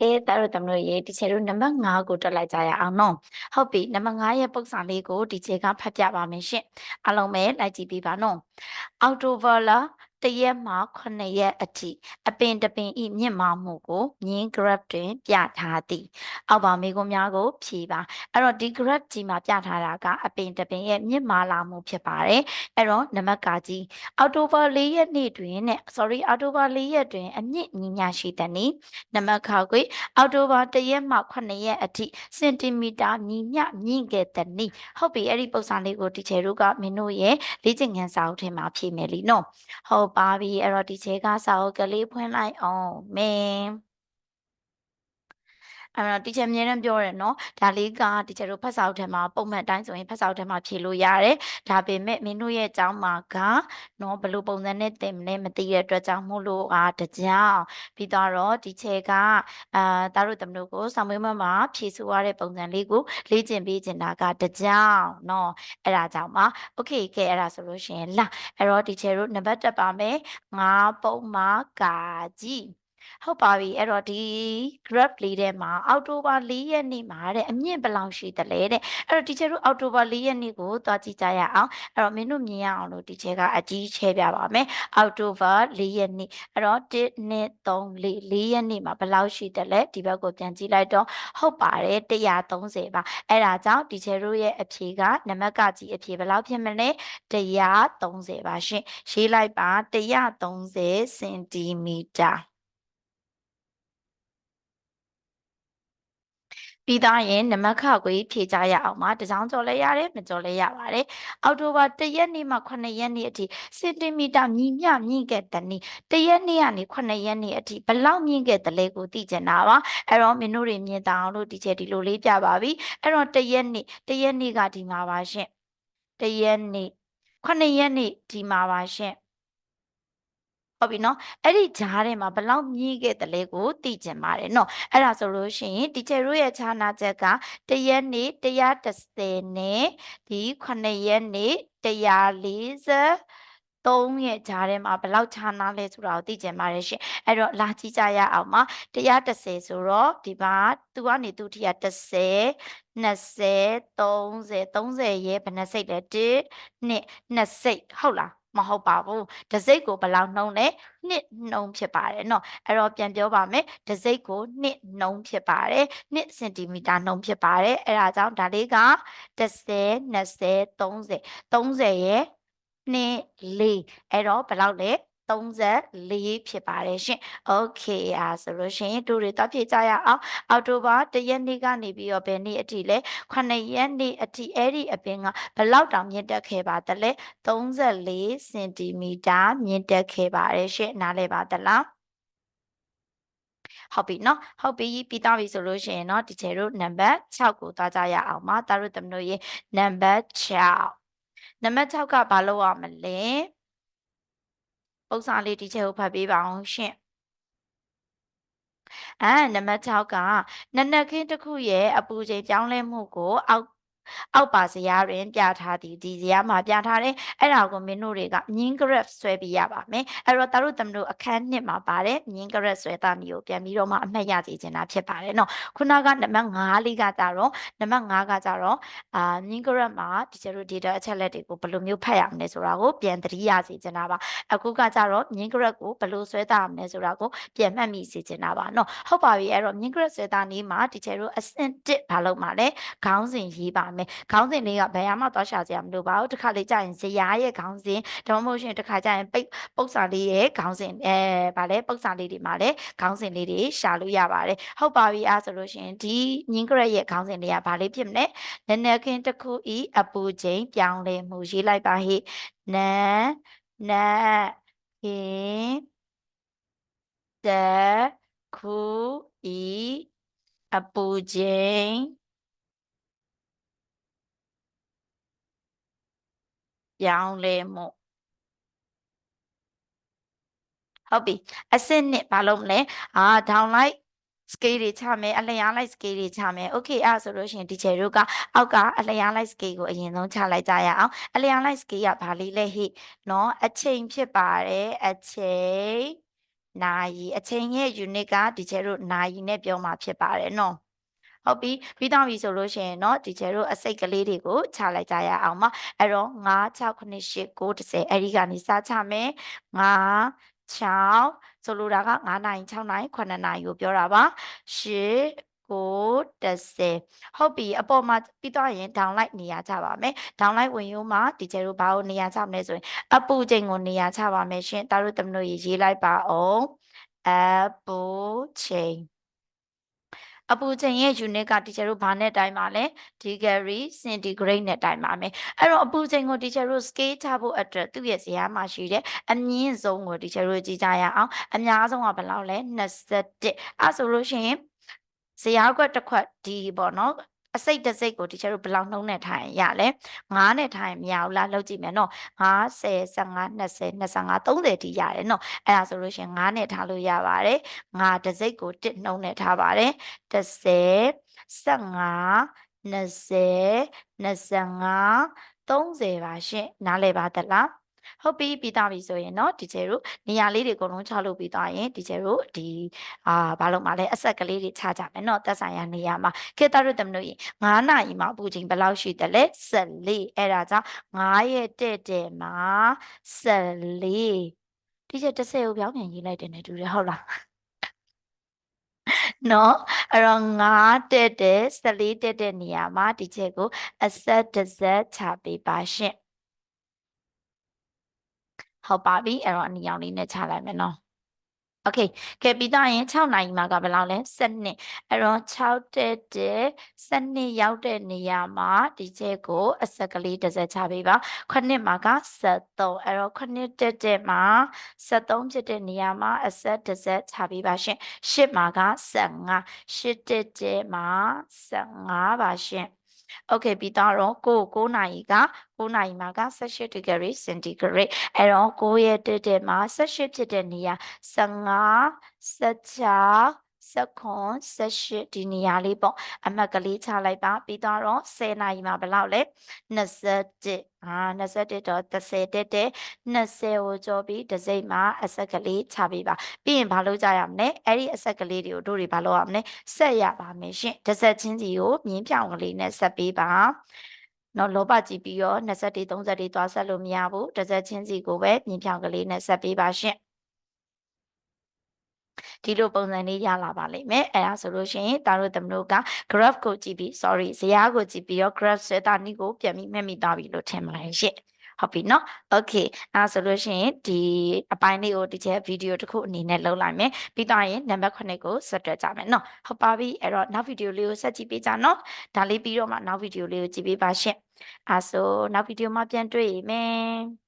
အေးတာတို့တမလို့ရေဒီချေတို့နံပါတ်5ကိုတက်လိုက်ကြရအောင်နော်ဟုတ်ပြီနံပါတ်5ရဲ့ပုံစံလေးကိုဒီချေကဖတ်ပြပါမယ်ရှင်အားလုံးပဲလိုက်ကြည့်ပေးပါနော်အောက်တိုဘာလ တရက်မှ9ရက်အထိအပင်တပင်ဤမြင့်မာမှုကိုမြင်း graph တွင်ပြထားသည်အောက်ပါမိကုံများကိုဖြေပါအဲ့တော့ဒီ graph ကြီးမှာပြထားတာကအပင်တပင်ရဲ့မြင့်မာလာမှုဖြစ်ပါတယ်အဲ့တော့နံပါတ်ကကြီးအောက်တိုဘာ4ရက်နေ့တွင်နဲ့ sorry အောက်တိုဘာ4ရက်တွင် အမြင့်ညီညာရှိတဲ့နည်းနံပါတ်ခါကွေအောက်တိုဘာ1ရက်မှ9ရက်အထိစင်တီမီတာမြင့်မြမြင့်ခဲ့တဲ့နည်းဟုတ်ပြီအဲ့ဒီပုံစံလေးကိုတီချယ်တို့ကမင်းတို့ရဲ့လေ့ကျင့်ခန်းစာအုပ်ထဲမှာဖြည့်မယ်လीနော်ဟုတ်ပါပြီအဲ့တော့တီချယ်ကစာအုပ်ကလေးဖွင့်လိုက်အောင်မင်း အဲ့တော့ teacher အမြဲတမ်းပြောတယ်နော်ဒါလေးက teacher တို့ဖတ်စာအုပ်ထဲမှာပုံမှန်တိုင်းဆိုရင်ဖတ်စာအုပ်ထဲမှာဖြေလို့ရတယ်ဒါပေမဲ့မင်းတို့ရဲ့အကြောင်းမှာကနော်ဘယ်လိုပုံစံနဲ့သင်မလဲမသိတဲ့အတွက်ကြောင့်မို့လို့အာတကြောင်ပြီးတော့ teacher ကအာတတို့သမတို့ကိုစာမေးပွဲမှာဖြေဆိုရတဲ့ပုံစံလေးကိုလေ့ကျင့်ပေးချင်တာကတကြောင်နော်အဲ့ဒါကြောင့်ပါ okay ကဲအဲ့ဒါဆိုလို့ရှိရင်လာအဲ့တော့ teacher တို့နံပါတ်တက်ပါမယ်ငါပုံမှာကာကြီး ဟုတ်ပါပြီအဲ့တော့ဒီ graph လေးထဲမှာအောက်တိုဘာ၄ရက်နေ့မှာတဲ့အမြင့်ဘယ်လောက်ရှိသလဲတဲ့အဲ့တော့ teacher တို့အောက်တိုဘာ၄ရက်နေ့ကိုသွားကြည့်ကြရအောင်အဲ့တော့မင်းတို့မြင်ရအောင်လို့ teacher ကအကြီးချဲပြပါမယ်အောက်တိုဘာ၄ရက်နေ့အဲ့တော့1 2 3 4 4ရက်နေ့မှာဘယ်လောက်ရှိသလဲဒီဘက်ကိုပြန်ကြည့်လိုက်တော့ဟုတ်ပါတယ်130ပါအဲ့ဒါကြောင့် teacher တို့ရဲ့အဖြေကနံပါတ်ကကြီးအဖြေဘယ်လောက်ဖြစ်မလဲ130ပါရှင်ရေးလိုက်ပါ130စင်တီမီတာ ပြီးသားရင်နမခကိုဖြေကြရအောင်ပါတစောင်းကြော်လဲရတယ်မကြော်လဲရပါတယ်အောက်တိုဘာ1ရက်နေ့မှ9ရက်နေ့အထိစင်တီမီတာမြင့်မြမြင့်ခဲ့တဲ့နေ့1ရက်နေ့ကနေ9ရက်နေ့အထိဘလောက်မြင့်ခဲ့တယ်လဲကိုသိချင်တာပါအဲ့တော့မင်းတို့တွေမြင်တာအောင်လို့ဒီချက်ဒီလိုလေးပြပါပြီအဲ့တော့1ရက်နေ့1ရက်နေ့ကဒီမှာပါရှင်1ရက်နေ့9ရက်နေ့ဒီမှာပါရှင် ဟုတ်ပြီနော်အဲ့ဒီဂျားထဲမှာဘလောက်မြည်ခဲ့တယ်လဲကိုသိကျင်ပါတယ်နော်အဲ့ဒါဆိုလို့ရှိရင်တီချယ်တို့ရဲ့ခြားနာချက်ကတရက်နေ့130နဲ့ဒီ9ရက်နေ့140 3ရဲ့ဂျားထဲမှာဘယ်လောက်ခြားနာလဲဆိုတာကိုသိကျင်ပါတယ်ရှင်အဲ့တော့လာကြည့်ကြရအောင်ပါ130ဆိုတော့ဒီမှာသူကနေသူထိက30 20 30 30ရဲ့ဘယ်နှစိတ်လဲ1 2 2စိတ်ဟုတ်လား မဟုတ်ပါဘူးတစိတ်ကိုဘယ်လောက်နှုံးလဲနှစ်နှုံးဖြစ်ပါတယ်เนาะအဲ့တော့ပြန်ပြောပါမယ်တစိတ်ကိုနှစ်နှုံးဖြစ်ပါတယ်နှစ်စင်တီမီတာနှုံးဖြစ်ပါတယ်အဲ့ဒါကြောင့်ဒါလေးက30 20 30 30ရဲ့နှစ်လေးအဲ့တော့ဘယ်လောက်လဲ 34ဖြစ်ပါတယ်ရှင်။ Okay อ่าဆိုလို့ရှိရင်တို့တွေတော့ဖြည့်ကြရအောင်။အောက်တိုဘာ1ရက်နေ့ကနေပြီးတော့ဘယ်နေ့အထိလဲ9ရက်နေ့အထိအဲ့ဒီအပင်ကဘလောက်တောင်မြင့်တက်ခဲ့ပါသလဲ34စင်တီမီတာမြင့်တက်ခဲ့ပါတယ်ရှင်။နားလည်ပါသလား။ဟုတ်ပြီနော်ဟုတ်ပြီပြီးသားပြီဆိုလို့ရှိရင်เนาะဒီချေတို့နံပါတ်6ကိုသွားကြရအောင်ပါတာတို့တမတို့ရေနံပါတ်6နံပါတ်6ကဘာလို့ရမလဲ ပုံစံလေးဒီချက်ကိုဖတ်ပေးပါအောင်ရှင်အဲနံပါတ်6ကနနခင်းတစ်ခုရဲ့အပူချိန်ပြောင်းလဲမှုကိုအောက် အောက်ပါဇယားတွင်ပြထားသည်ဒီဇယားမှာပြထားတယ်အဲ့ဒါကိုမင်းတို့တွေကမြင်း graph ဆွဲပြရပါမယ်အဲ့တော့တာတို့တမတို့အခန်းနှစ်မှာပါတယ်မြင်း graph ဆွဲတာမျိုးပြန်ပြီးတော့မှအမှတ်ရစေချင်တာဖြစ်ပါတယ်နော်ခုနကနံပါတ်5လေးကကြတော့နံပါတ်5ကကြတော့အာမြင်း graph မှာဒီကျတို့ data အချက်လက်တွေကိုဘယ်လိုမျိုးဖတ်ရမလဲဆိုတာကိုပြန်သတိရစေချင်တာပါအခုကကြတော့မြင်း graph ကိုဘယ်လိုဆွဲတာမလဲဆိုတာကိုပြန်မှတ်မိစေချင်တာပါနော်ဟုတ်ပါပြီအဲ့တော့မြင်း graph ဆွဲတာနည်းမှာဒီကျတို့အဆင့်1ဘာလို့မှာလဲခေါင်းစဉ်ရေးပါမယ်ခေါင်းစဉ်လေးကဘယ်ရမှသွားရှာစရာမလိုပါဘူးတစ်ခါလေးကြာရင်ဇရာရဲ့ခေါင်းစဉ်ဒါမှမဟုတ်ရှင်တစ်ခါကြာရင်ပိတ်ပုတ်စာလေးရဲ့ခေါင်းစဉ်အဲဗာလဲပုတ်စာလေးတွေမှာလဲခေါင်းစဉ်လေးတွေရှာလို့ရပါတယ်ဟုတ်ပါပြီအားဆိုလို့ရှင်ဒီညင်းကရက်ရဲ့ခေါင်းစဉ်လေးကဗာလေးဖြစ်မလဲနည်းနည်းခင်းတစ်ခုဤအပူချိန်ပြောင်းလဲမှုရေးလိုက်ပါဟိနန်းနတ်ခင်းတခုဤအပူချိန် ပြောင်းလဲမှုဟုတ်ပြီအစစ်နှစ်ဘာလုပ်မလဲအာ down like scale တွေချမယ်အလျား like scale တွေချမယ် okay အဲ့ဆိုလို့ရှိရင်ဒီချေတို့ကအောက်ကအလျား like scale ကိုအရင်ဆုံးချလိုက်ကြရအောင်အလျား like scale ကဘာလေးလဲဟိနော်အချိန်ဖြစ်ပါတယ်အချိန်နာရီအချိန်ရဲ့ unit ကဒီကျဲတို့နာရီနဲ့ပြောမှာဖြစ်ပါတယ်နော် ဟုတ်ပြီပြီးတော့ပြီဆိုလို့ရှိရင်เนาะဒီကျဲတို့အစိတ်ကလေးတွေကိုခြာလိုက်ကြရအောင်ပါအဲ့တော့9 6 9 10 10အဲ့ဒီကနေစချမယ်9 6ဆိုလိုတာက9နိုင်6နိုင်9နိုင်ကိုပြောတာပါ10ကို30ဟုတ်ပြီအပေါ်မှာပြီးတော့ရင် downlight နေရာချပါမယ် downlight ဝင်ရုံမှာဒီကျဲတို့ဘာကိုနေရာချမလဲဆိုရင်အပူချိန်ကိုနေရာချပါမယ်ရှင်ဒါတို့တမလို့ရေးလိုက်ပါအောင်အပူချိန် အပူချိန်ရဲ့ unit က teacher တို့ဘာနဲ့တိုင်းပါလဲ degree centigrade နဲ့တိုင်းပါမယ်အဲ့တော့အပူချိန်ကို teacher တို့ scale ချဖို့အတွက်သူ့ရဲ့ဇယားမှာရှိတဲ့အမြင့်ဆုံးကို teacher တို့ကြည့်ကြရအောင်အများဆုံးကဘယ်လောက်လဲ21အဲ့ဆိုလို့ရှိရင်ဇယားခွက်တစ်ခွက်ဒီပေါ့နော် အစိတ်တစ်စိတ်ကိုတချို့ဘယ်လောက်နှုံးနဲ့ထိုင်ရလဲ9နဲ့ထိုင်မရဘူးလားလောက်ကြည့်မယ်နော်50 15 20 25 30တိရတယ်နော်အဲ့ဒါဆိုလို့ရှိရင်9နဲ့ထားလို့ရပါတယ်9တစ်စိတ်ကို1နှုံးနဲ့ထားပါတယ်30 15 20 25 30ပါရှင်နားလည်ပါသလား ဟုတ်ပြီပြီးသားပြီဆိုရင်เนาะဒီကျဲတို့နေရာလေးတွေအကုန်လုံးချလုပ်ပြီးသွားရင်ဒီကျဲတို့ဒီအာဘာလို့မှလဲအဆက်ကလေးတွေချကြမယ်เนาะသက်ဆိုင်ရာနေရာမှာခေတ္တတို့တမလို့ရင်9နာရီမှာအပူချိန်ဘယ်လောက်ရှိတယ်လဲ14အဲ့ဒါကြောင့်9ရဲ့တဲ့တဲ့မှာ14ဒီကျ30ကိုပြောင်းပြန်ရေးလိုက်တယ်နဲ့တူတယ်ဟုတ်လားနော်အဲ့တော့9တက်တဲ့14တက်တဲ့နေရာမှာဒီချက်ကိုအဆက်တစ်ဆက်ချပေးပါရှင့် ဟုတ်ပါပြီအဲ့တော့အနီရောင်လေးနဲ့ချလိုက်မယ်နော်โอเคကဲပြီးတော့ရင်6နိုင်မှာကဘယ်လောက်လဲ7အဲ့တော့6တက်တဲ့7ရောက်တဲ့နေရာမှာဒီချက်ကိုအဆက်ကလေးတစ်စက်ချပေးပါ9မှာက73အဲ့တော့9တက်တဲ့မှာ73ဖြစ်တဲ့နေရာမှာအဆက်တစ်စက်ချပေးပါရှင်10မှာက15 10တက်တဲ့မှာ15ပါရှင် โอเคပြီးတော့ကို9နိုင်က9နိုင်မှာက18 degree centigrade အဲ့တော့9ရဲ့တက်တက်မှာ18ဖြစ်တဲ့နေရာ15 16 19 18ဒီနေရာလေးပေါ့အမှတ်ကလေးချလိုက်ပါပြီးတော့10နိုင်မှာဘယ်လောက်လဲ21အာ21တော့30တက်တဲ့20ကိုကြောပြီးတစ်စိမ့်မှာအဆက်ကလေးချပေးပါပြီးရင်ဘာလုပ်ကြရမလဲအဲ့ဒီအဆက်ကလေးတွေကိုတို့တွေဘာလုပ်ရမလဲဆက်ရပါမယ်ရှင်တစ်ဆက်ချင်းစီကိုမြင်းပြောင်ကလေးနဲ့ဆက်ပေးပါနော်လောဘကြည့်ပြီးတော့21 30သွားဆက်လို့မရဘူးတစ်ဆက်ချင်းစီကိုပဲမြင်းပြောင်ကလေးနဲ့ဆက်ပေးပါရှင် ဒီလိုပုံစံလေးရလာပါလိမ့်မယ်အဲဒါဆိုလို့ရှိရင်တာတို့သမတို့က graph ကိုကြည့်ပြီး sorry ဇယားကိုကြည့်ပြီးတော့ graph ဆွဲတာနည်းကိုပြန်ပြီးမှတ်မိသွားပြီလို့ထင်ပါတယ်ရှင့်ဟုတ်ပြီနော် okay အဲဆိုလို့ရှိရင်ဒီအပိုင်းလေးကိုဒီချက်ဗီဒီယိုတစ်ခုအနေနဲ့လုပ်လိုက်မယ်ပြီးတော့ရင်နံပါတ်9ကိုဆက်တွဲကြမယ်နော်ဟုတ်ပါပြီအဲ့တော့နောက်ဗီဒီယိုလေးကိုဆက်ကြည့်ပေးကြနော်ဒါလေးပြီးတော့မှနောက်ဗီဒီယိုလေးကိုကြည့်ပေးပါရှင့်အဲဆိုနောက်ဗီဒီယိုမှာပြန်တွေ့မယ်